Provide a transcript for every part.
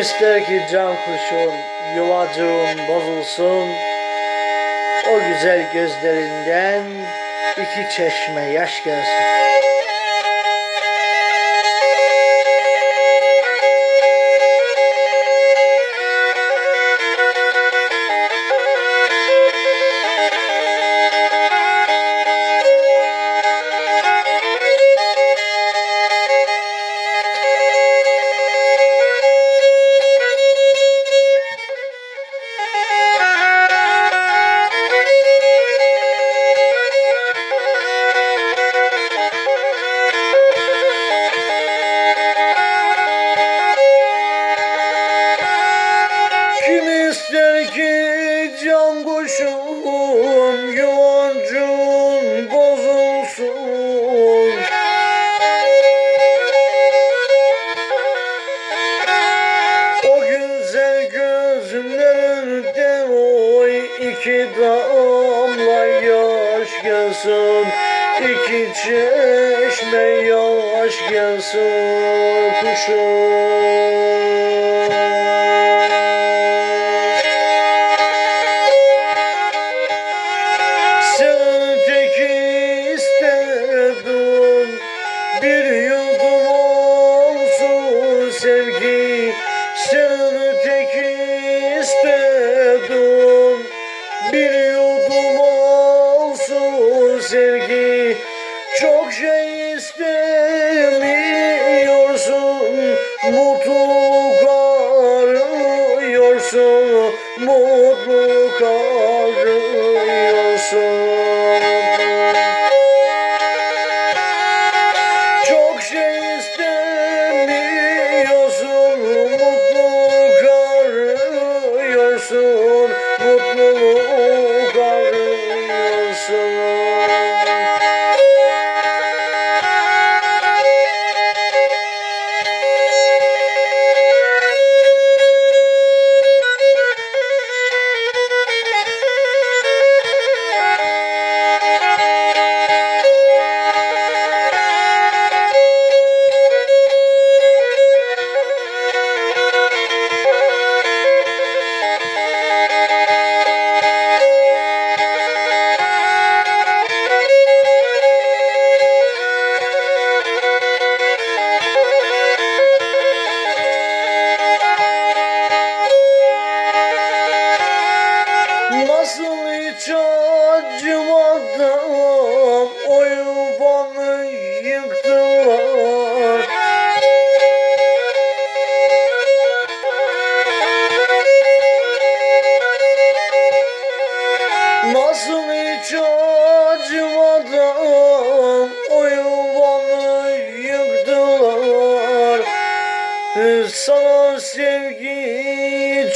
ister ki can kuşum yuvacığım bozulsun. O güzel gözlerinden iki çeşme yaş gelsin. olsun İki çeşme yavaş gelsin kuşum.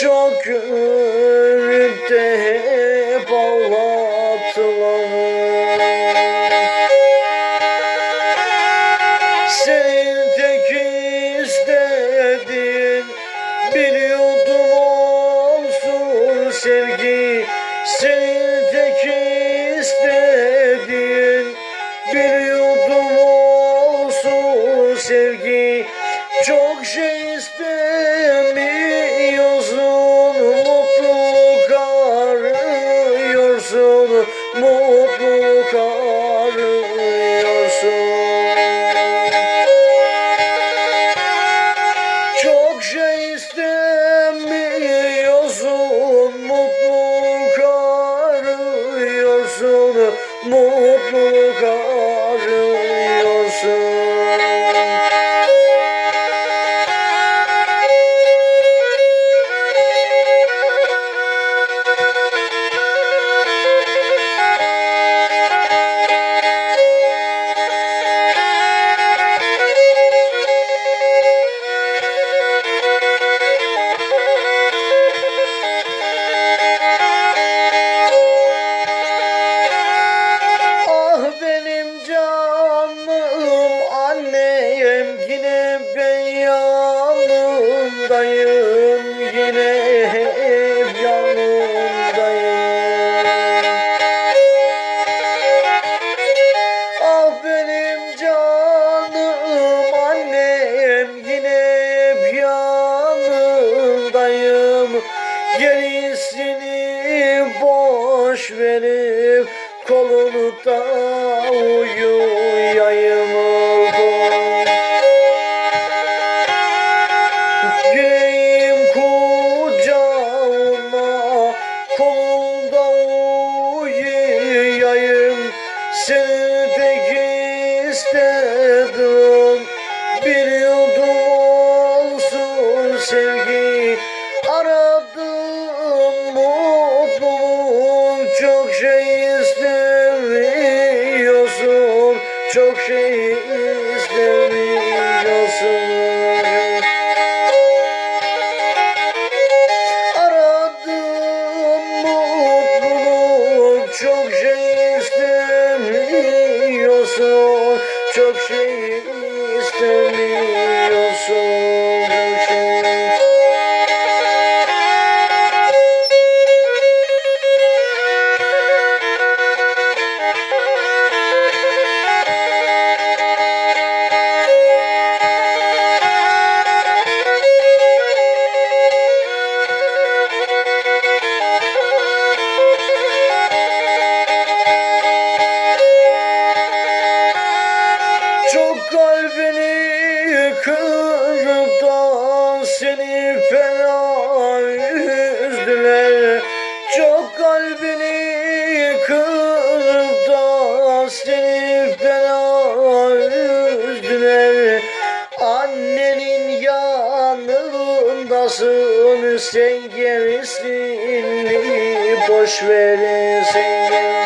çok easterly Olmasın sen gemisini boş verin sen gemisini.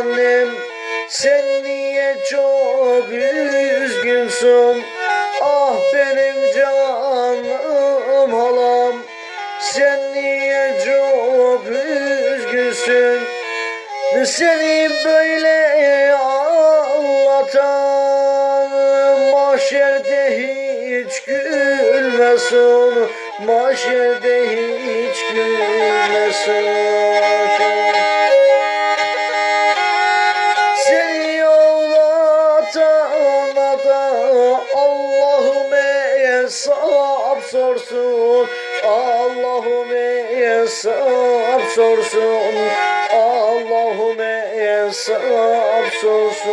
annem sen niye çok üzgünsün? Ah benim canım halam Sen niye çok üzgünsün? Seni böyle anlatan Mahşerde hiç gülmesin Mahşerde hiç gülmesin. Hesapsız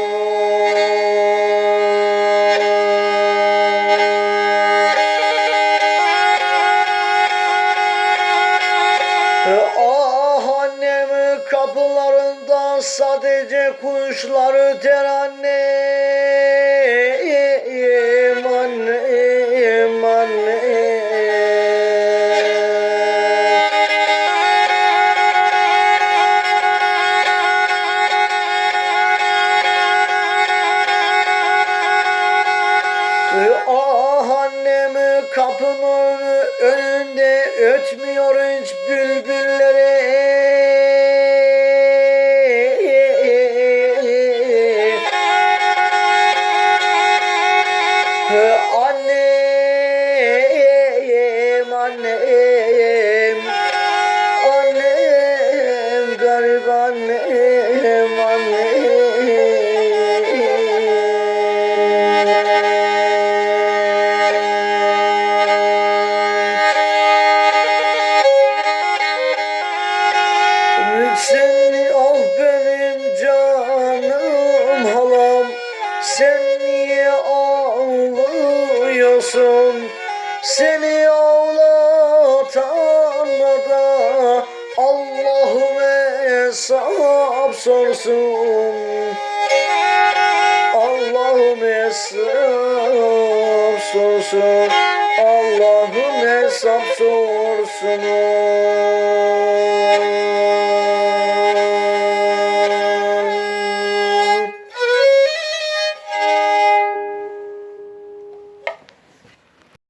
sorsun Allah'ım hesap sorsun Allah'ım hesap sorsun